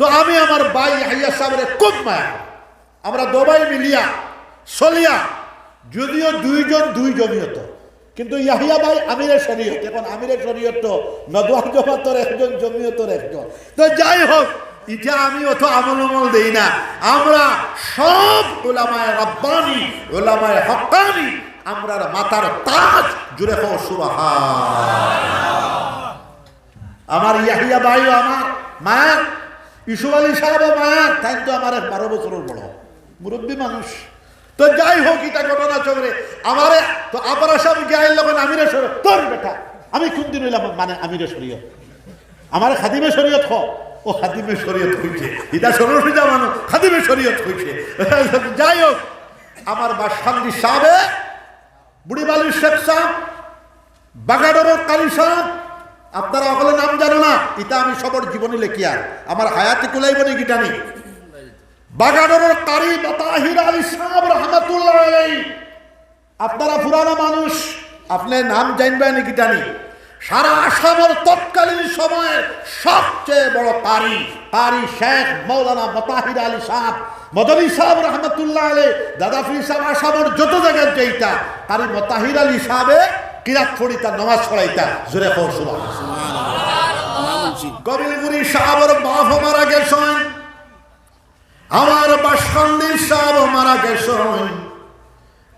তো আমি আমার ভাই হাইয়া সাহেবের খুব মায়া। আমরা দবাই মিলিয়া, সলিয়া, যদিও দুইজন দুই জমিয়ত কিন্তু ইয়াহিয়া ভাই আমিরের শরীয়ত, এখন আমিরের শরীয়ত তো জমাতর একজন, জমিয়তর একজন। তো যাই হোক ইটা আমি অত আমল দেই না, আমরা সব ওলামায় রব্বানি ওলামায় হক্কানি আমরা মাতার তাজ জুড়ে হো সুবাহা আমার ইয়াহিয়া ভাইও আমার মায়ার ইসুফ আলী সাহেব তাই তো আমার বারো বছরের বড়। মুরব্বী মানুষ। তো যাই হোক, এটা ঘটনা চক্রে আমারে, তো আবার সব গায়ের লগন আমিরে শরীয়ত? তোর বেটা। আমি কোন দিন হইলাম মানে আমিরে শরীয়ত? আমার খাদিমে শরীয়ত হ। ও খাদিমে শরীয়ত হইছে। এটা সরসিজা মানো খাদিমে শরীয়ত হইছে। যাই হোক, আমার বাসান্দি সাহেবে বুড়ি বালুর শেখ সাহেব, বাগাডরের কালী সাহেব আপনারা সকলে নাম জানো না। ইটা আমি সবর জীবনী লেখিয়া আমার হায়াতি কুলাইব নি গিটানি বাগাডরের কারি বাতাহির আলী সাহেব রহমতুল্লাহ। আপনারা পুরানো মানুষ, আপনি নাম জানবেন গিটানি সারা আসামের তৎকালীন সময়ের সবচেয়ে বড় কারি কারি শেখ মৌলানা মতাহির আলী সাহেব, মদনী সাহেব রহমতুল্লাহ আলী দাদাফি সাহেব আসামের যত জায়গায় যেইটা কারি মতাহির আলী সাহেবে কিরাত ফড়িতা নমাজ পড়াইতা জোরে কৌশল কবিলগুড়ি সাহেবের বাপ মারা গেছেন। আমার বাসকান্দির সাহেব মারা গেছেন।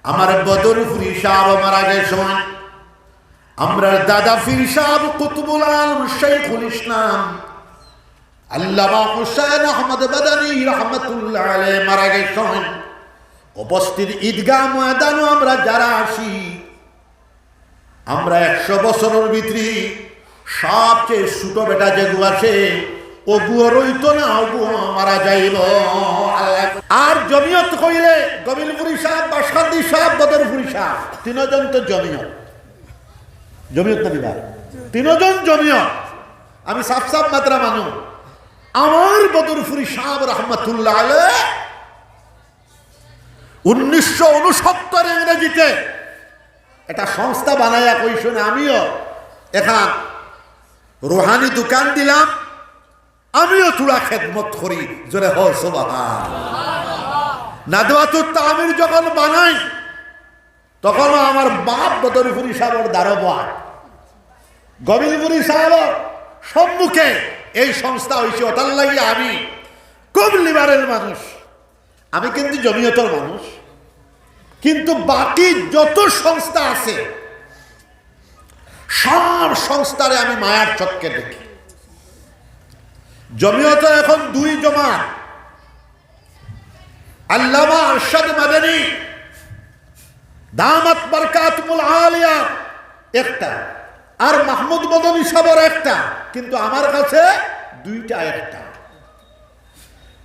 আমার বদরপুরি সাহেব মারা গেছেন। আমরা দাদা ফির সাহেব কুতুবুল আলম শেখুল ইসলাম। আল্লামা হুসেন আহমদ বাদানি রহমতুল্লাহ মারা গেছেন। উপস্থিত ঈদগাহ ময়দানও আমরা যারা আসি আমরা একশো বছরের ভিতরে সবচেয়ে ছোট বেটা যেগু আছে ও গুয়ো রইত না ও গুয়ো মারা যাইব। আর জমিয়ত কইলে গবিলপুরি সাহেব বাসকান্দি সাহেব বদরপুরি সাহেব তিনজন তো জমিয়ত। জমিয়ত না তিনজন জমিয়ত। আমি সাফ সাফ মাত্রা মানু। আমার বদরপুরি সাহেব রহমতুল্লাহ আলে উনিশশো উনসত্তর ইংরেজিতে একটা সংস্থা বানাইয়া কইসনে আমিও। এখান রোহানি দোকান দিলাম, আমিও তুলা খেদমত করি, জোরে হ সোবাহা নাদওয়াতুর যখন বানাই, তখনও আমার বাপ বদরপুরি সাহেবের দারোবা গবিলপুরি সাহেবের সম্মুখে এই সংস্থা হয়েছে ওটার লাগে আমি খুব লিবারেল মানুষ। আমি কিন্তু জমিয়তর মানুষ। কিন্তু বাকি যত সংস্থা আছে, সব সংস্থারে আমি মায়ার চক্কে দেখি। জমিয়ত এখন দুই জমা আল্লামা আরশাদ মাদানী, দামাত বারকাতুল আলিয়া, একটা। আর মাহমুদ মদনী সাবর একটা, কিন্তু আমার কাছে দুইটা একটা।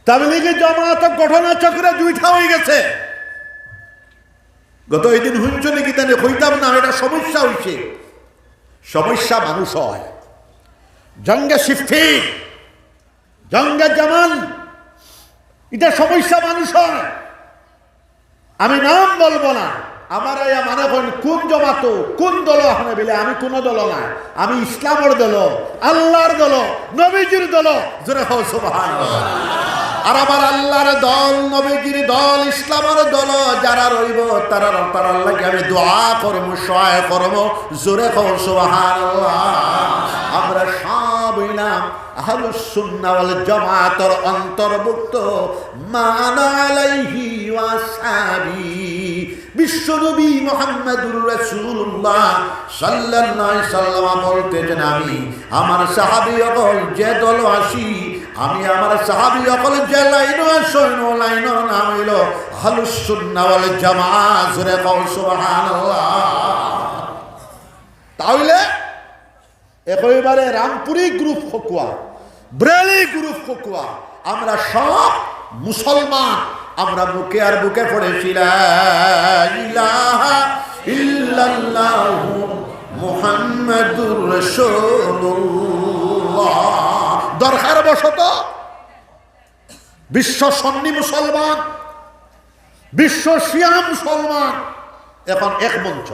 তাবলিগি জামাত ঘটনা চক্রে দুইটা হয়ে গেছে। গত এই দিন হুঞ্চ নাকি তাহলে হইতাম না, এটা সমস্যা হইছে। সমস্যা মানুষ হয়। জঙ্গে সিফি জঙ্গে জামান এটা সমস্যা মানুষ হয়। আমি নাম বলব না, আমার এই মানে কোন জমাত, কোন দল ওখানে বেলে আমি কোন দল না। আমি ইসলামের দল, আল্লাহর দল, নবীজির দল। জোরে হও সুবহানাল্লাহ। আর আমার আল্লাহর দল নবীজির দল, ইসলামের দল, যারা রইব, তারা তারা লাগে আমি দোয়া করব, সহায় করব। জোরে কর আমরা সব হইলাম আহলুস সুন্নাহ ওয়াল জামাতের অন্তর্ভুক্ত। মানালাইহি ওয়াসাবি বিশ্বনবী মোহাম্মদুর রাসূলুল্লাহ সাল্লাল্লাহু আলাইহি সাল্লাম বলতেছেন, আমি, আমার সাহাবী অকল যে দল আসি আমি আমার সাহাবি অকল যে লাইন সৈন্য লাইন নাম হইল হালুসুন্নাওয়াল জামাত জুড়ে কও সুবহানাল্লাহ। তাহলে একেবারে রামপুরি গ্রুপ ফকুয়া, ব্রেলি গ্রুপ ফকুয়া, আমরা সব মুসলমান, আমরা বুকে আর বুকে পড়েছিলাম ইল্লাল্লাহু মুহাম্মাদুর রাসূলুল্লাহ। দরকার বশত বিশ্ব সন্নি মুসলমান, বিশ্ব শিয়া মুসলমান এখন এক মঞ্চ।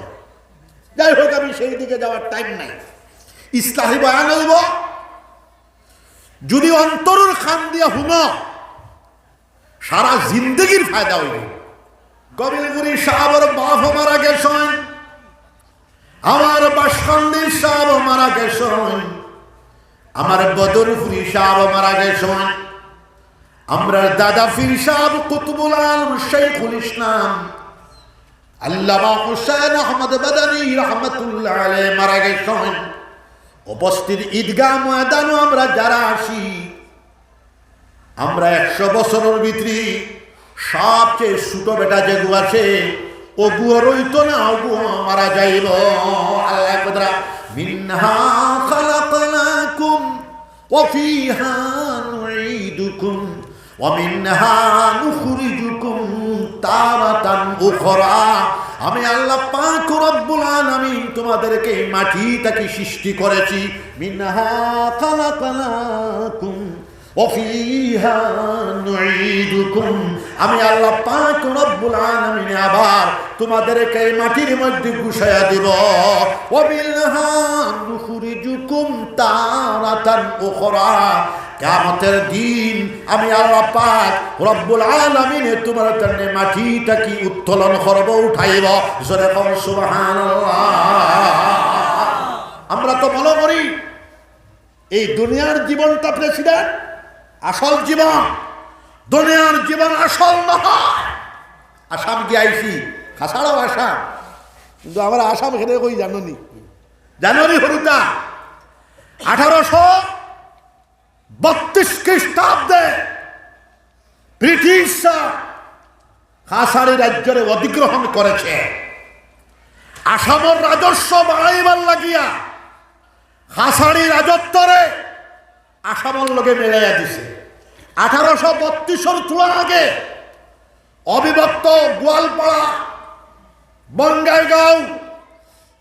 যাই হোক, আমি সেই দিকে যাওয়ার টাইম নাই। ইসলাহি বয়ান হইব। যদি অন্তরের খান দিয়া হুন, সারা জিন্দগির ফায়দা হইব। গবিলগুড়ি সাহাবর বাপ মারা গেছেন। আমার বাসকান্দির সাহাব মারা গেছেন। আমার বদরপুরি সাহাব মারা গেছেন আমরা দাদা ফির সাহেব কুতুবুল আলম শেখুল ইসলাম। আল্লামা হুসেন আহমদ বাদানি রহমতুল্লাহ আলাইহি মারা গেছেন উপস্থিত ঈদগাহ ময়দানও আমরা যারা আসি আমরা একশো বছরের ভিতরে সবচেয়ে ছোট বেটা যেগু আছে ও গুয়া রইতো না ও গুয়া মারা যাইব। আল্লাহ মিনহা খালাকনাকুম وفيها نعيدكم ومنها نخرجكم تارة أخرى আমি আল্লাহ পাক রব্বুল আলামিন তোমাদেরকে মাটি থেকে সৃষ্টি করেছি মিনহা খালাকনাকুম وفيها نعيدكم আমি আল্লাহ পাক রব্বুল আবার তোমাদেরকে এই মাটির মধ্যে গুছায়া দেব। ওয়াবিলহা নুখরিজুকুম তারাতান উখরা কিয়ামতের দিন আমি আল্লাহ পাক রব্বুল আলামিন তোমার জন্য মাটিটা কি উত্তোলন করব, উঠাইব। জোরে কম সুবহানাল্লাহ। আমরা তো মনে করি, এই দুনিয়ার জীবনটা প্রেসিডেন্ট আসল জীবন, দুনিয়ার জীবন আসল নহয় আসাম কি আইসি খাসাড়াও আসাম। কিন্তু আমার আসাম এখানে কই জাননি? জানুয়ারি হরুতা আঠারোশো বত্রিশ খ্রিস্টাব্দে ব্রিটিশরা খাসাড়ি রাজ্যের অধিগ্রহণ করেছে। আসামের রাজস্ব বাড়াইবার লাগিয়া খাসাড়ি রাজত্বরে আসামর লোকে মিলাইয়া দিছে। আঠারোশো বত্রিশর চূড়া আগে অবিভক্ত গোয়ালপাড়া, বঙ্গাইগাঁও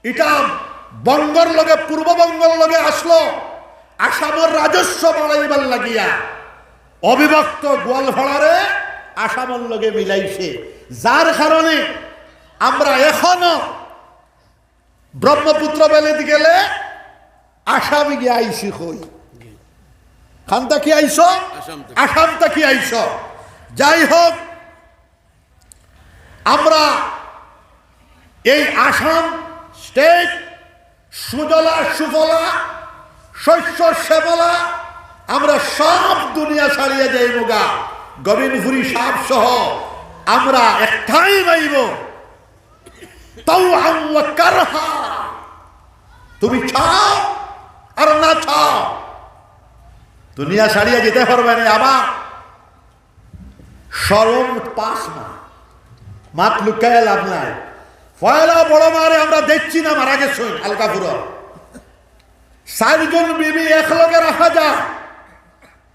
এটা বঙ্গর লগে পূর্ববঙ্গর লগে আসলো, আসামের রাজস্ব বাড়াইবার লাগিয়া। অবিভক্ত গোয়ালপাড়ারে আসামের লগে মিলাইছে। যার কারণে আমরা এখনও ব্রহ্মপুত্র বেলেদ গেলে আসামি গিয়ে আইসি হই খানটা কি আইস আসাম থেকে। কি আইস যাই হোক আমরা এই আসাম স্টেট সুজলা সুফলা শস্য শ্যামলা, আমরা সব দুনিয়া ছাড়িয়ে যাই মুগা গোবিন্দপুরি সাপ সহ আমরা একটাই পাইব তাও আমরা কারহা। তুমি ছাও আর না ছাও দুনিয়া ছাড়িয়ে যেতে পারবে না, আবার সরম পাস না। মাত লুকায় লাভ নাই। পয়লা বড় মারে আমরা দেখছি না মারা গেছে আলকাপুর চারজন বিবি একলগে রাখা যায়।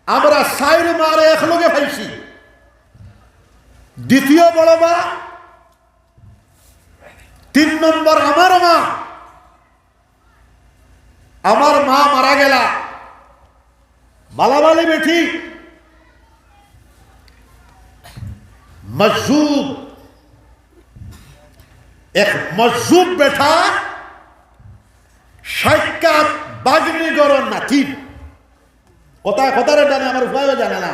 আমরা সাইর মারে একলগে পাইছি। দ্বিতীয় বড় মা, তিন নম্বর আমার মা। আমার মা মারা গেলা। মালামালি বেঠি। মজুব এক মজুব বেঠা। সাক্ষাৎ বাগনি গরম নাতি কথা কথারে জানে, আমার উপায়ও জানে না।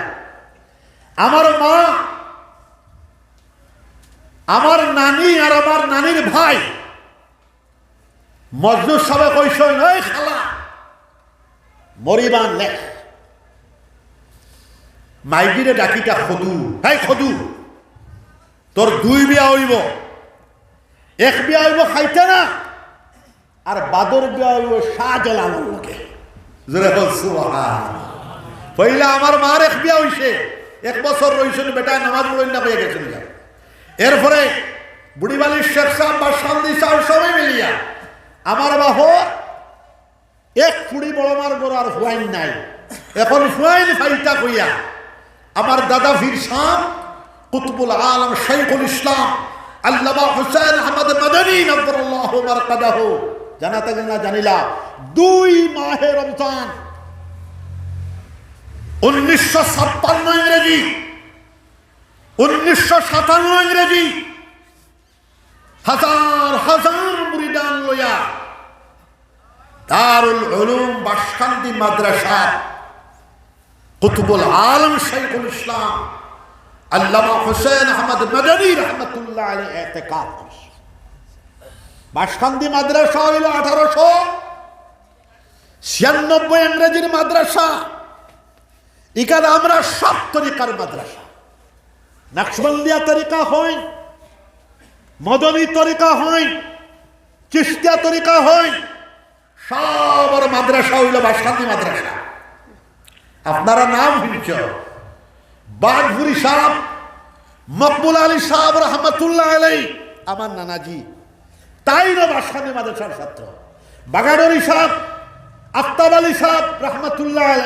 আমার মা, আমার নানি আর আমার নানির ভাই। মজদুর সবাই কইস নয় খালা মরিবান লেখ। মাইগিরে ডাকিটা খদু। হাই খদু, তোর দুই বিয়া হইব। এক বিয়া হইব খাইতে না, আর বাদর বিয়া হইব শাহজাল আমার লোকে পইলা আমার মার এক বিয়া হইছে। এক বছর রইছেন বেটা, নামাজ পড়েন না হয়ে গেছেন। এরপরে বুড়িবালির শেখ সাহেব বা শান্তি সাহেব সবাই মিলিয়া আমার বাহ এক কুড়ি বড় মার গড় আর হুয়াইন নাই। এখন হুয়াইন ফাইটা কইয়া আমার দাদা ফির সাহ কুতুবুল আলম শৈখুল ইসলাম, আল্লামা হুসেন আহমদ জানাতে না জানিলা, দুই মাহে রমজান। উনিশশো ছাপ্পান্ন ইংরেজি। উনিশশো সাতান্ন ইংরেজি। হাজার হাজার মুরিদান লইয়া, দারুল উলুম মাদ্রাসা। কুতুবুল আলম শাইখুল ইসলাম, আল্লামা হোসেন আহমদ মদনী রহমতুল্লাহ আলী এতেকাফ বাসকান্দি মাদ্রাসা হইল আঠারোশো ছিয়ানব্বই ইংরেজির মাদ্রাসা। ইকাদ আমরা সব তরিকার মাদ্রাসা। নকশবন্দিয়া তরিকা হই মদনী তরিকা হই চিস্তিয়া তরিকা হই সবার মাদ্রাসা হইল বাসকান্দি মাদ্রাসা। আপনারা নাম শুনছ। বাঘভুরি সাহ মকবুল আলী সাহেব রহমতুল্লাহ আলাই আমার নানাজি। তাই বাসকান্দি মাদ্রাসার ছাত্র? বাগাডরি সাহ আফতাব আলী সাহ রহমতুল্লাহ আলাই